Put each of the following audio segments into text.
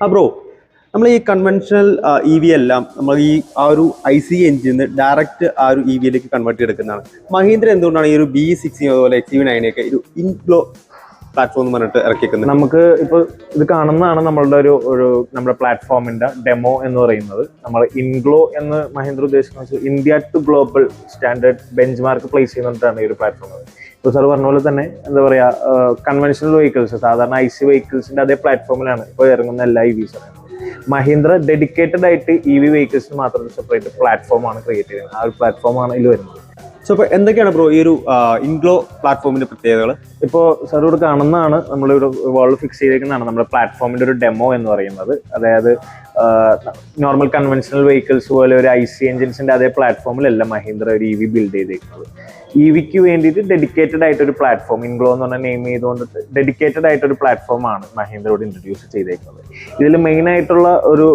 ആ ബ്രോ നമ്മൾ ഈ കൺവെൻഷണൽ ഇ വി എല്ലാം നമ്മൾ ഈ ആ ഒരു ഐ സി എഞ്ചിന്ന് ഡയറക്റ്റ് ആ ഒരു ഇ വിയിലേക്ക് കൺവേർട്ട് ചെയ്തെടുക്കുന്നതാണ്. മഹീന്ദ്ര എന്തുകൊണ്ടാണ് ഈ ഒരു ബി സിക്സ് അതുപോലെ എക്സ് വി നയനൊക്കെ ഒരു ഇൻഗ്ലോ പ്ലാറ്റ്ഫോം എന്ന് പറഞ്ഞിട്ട് ഇറക്കിക്കുന്നത് നമുക്ക് ഇപ്പോൾ ഇത് കാണുന്നതാണ് നമ്മളുടെ ഒരു ഒരു നമ്മുടെ പ്ലാറ്റ്ഫോമിന്റെ ഡെമോ എന്ന് പറയുന്നത്. നമ്മൾ ഇൻഗ്ലോ എന്ന് മഹീന്ദ്ര ഉദ്ദേശിക്കുന്നത് വെച്ചാൽ India to global standard benchmark place ചെയ്യുന്നിട്ടാണ് ഈ ഒരു പ്ലാറ്റ്ഫോം ഇപ്പോൾ സാർ പറഞ്ഞ പോലെ തന്നെ എന്താ പറയുക കൺവെൻഷണൽ വെഹിക്കിൾസ് സാധാരണ ഐ സി വെഹിക്കിൾസിന്റെ അതേ പ്ലാറ്റ്ഫോമിലാണ് ഇപ്പോൾ ഇറങ്ങുന്ന എല്ലാ ഇ വിസും മഹീന്ദ്ര ഡെഡിക്കേറ്റഡ് ആയിട്ട് ഇ വി വെഹിക്കിൾസിന് മാത്രം സെപ്പറേറ്റ് പ്ലാറ്റ്ഫോമാണ് ക്രിയേറ്റ് ചെയ്യുന്നത്. ആ ഒരു പ്ലാറ്റ്ഫോമാണ് ഇതിൽ വരുന്നത്. സോ ഇപ്പോൾ എന്തൊക്കെയാണ് ബ്രോ ഈ ഒരു ഇൻഗ്ലോ പ്ലാറ്റ്ഫോമിന്റെ പ്രത്യേകതകൾ ഇപ്പോൾ സാർ ഇവിടെ കാണുന്നതാണ് നമ്മൾ വേൾഡ് ഫിക്സ് ചെയ്തേക്കുന്നതാണ് നമ്മുടെ പ്ലാറ്റ്ഫോമിന്റെ ഒരു ഡെമോ എന്ന് പറയുന്നത്. അതായത് നോർമൽ കൺവെൻഷണൽ വെഹിക്കിൾസ് പോലെ ഒരു ഐ സി എൻജിൻസിന്റെ അതേ പ്ലാറ്റ്ഫോമിലല്ല മഹീന്ദ്ര ഒരു ഇ വി ബിൽഡ് ചെയ്തേക്കുന്നത്. ഇ വിക്ക് വേണ്ടിയിട്ട് ഡെഡിക്കേറ്റഡ് ആയിട്ട് ഒരു പ്ലാറ്റ്ഫോം ഇൻഗ്ലോ എന്ന് പറഞ്ഞ നെയിം ചെയ്തുകൊണ്ട് ഡെഡിക്കേറ്റഡ് ആയിട്ട് ഒരു പ്ലാറ്റ്ഫോമാണ് മഹീന്ദ്രയോട് ഇൻട്രൊഡ്യൂസ് ചെയ്തേക്കുന്നത്. ഇതിൽ മെയിൻ ആയിട്ടുള്ള ഒരു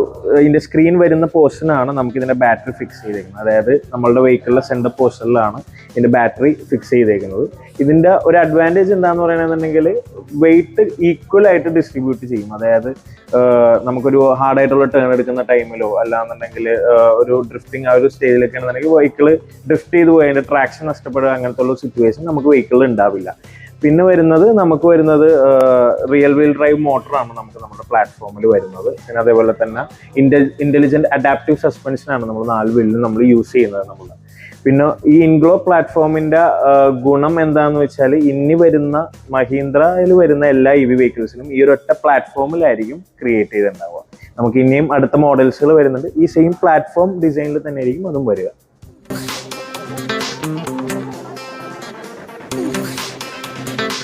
ഇതിന്റെ സ്ക്രീൻ വരുന്ന പോർഷനാണ് നമുക്ക് ഇതിന്റെ ബാറ്ററി ഫിക്സ് ചെയ്തേക്കുന്നത്. അതായത് നമ്മളുടെ വെഹിക്കിളിലെ സെൻഡർ പോർഷനിലാണ് ഇതിന്റെ ബാറ്ററി ഫിക്സ് ചെയ്തേക്കുന്നത്. ഇതിന്റെ ഒരു അഡ്വാന്റേജ് എന്താണെന്ന് പറയുകയാണെന്നുണ്ടെങ്കിൽ വെയിറ്റ് ഈക്വൽ ആയിട്ട് ഡിസ്ട്രിബ്യൂട്ട് ചെയ്യും. അതായത് നമുക്കൊരു ഹാർഡ് ആയിട്ടുള്ള ടേൺ എടുക്കുന്ന ടൈമിലോ അല്ലാന്നുണ്ടെങ്കിൽ ഒരു ഡ്രിഫ്റ്റിംഗ് ആ ഒരു സ്റ്റേജിലൊക്കെ ആണെന്നുണ്ടെങ്കിൽ വെഹിക്കിൾ ഡ്രിഫ്റ്റ് ചെയ്ത് പോയി. അതിന്റെ ട്രാക്ഷൻ നഷ്ടപ്പെടുക അങ്ങനത്തെ ഉള്ള സിറ്റുവേഷൻ നമുക്ക് വെഹിക്കിൾ ഉണ്ടാവില്ല പിന്നെ വരുന്നത് നമുക്ക് വരുന്നത് റിയൽ വീൽ ഡ്രൈവ് മോട്ടറാണ് നമുക്ക് നമ്മുടെ പ്ലാറ്റ്ഫോമിൽ വരുന്നത്. പിന്നെ അതേപോലെ തന്നെ ഇന്റലിജന്റ് അഡാപ്റ്റീവ് സസ്പെൻഷൻ ആണ് നമ്മൾ നാല് വീലിൽ നമ്മൾ യൂസ് ചെയ്യുന്നത് നമ്മൾ പിന്നെ ഈ ഇൻഗ്ലോ പ്ലാറ്റ്ഫോമിന്റെ ഗുണം എന്താന്ന് വെച്ചാൽ ഇനി വരുന്ന മഹീന്ദ്രയിൽ വരുന്ന എല്ലാ ഇ വി വെഹിക്കിൾസിനും ഈ ഒരൊറ്റ പ്ലാറ്റ്ഫോമിലായിരിക്കും ക്രിയേറ്റ് ചെയ്തിട്ടുണ്ടാവുക നമുക്ക് ഇനിയും അടുത്ത മോഡൽസുകൾ വരുന്നുണ്ട്. ഈ സെയിം പ്ലാറ്റ്ഫോം ഡിസൈനിൽ തന്നെ ആയിരിക്കും അതും വരിക.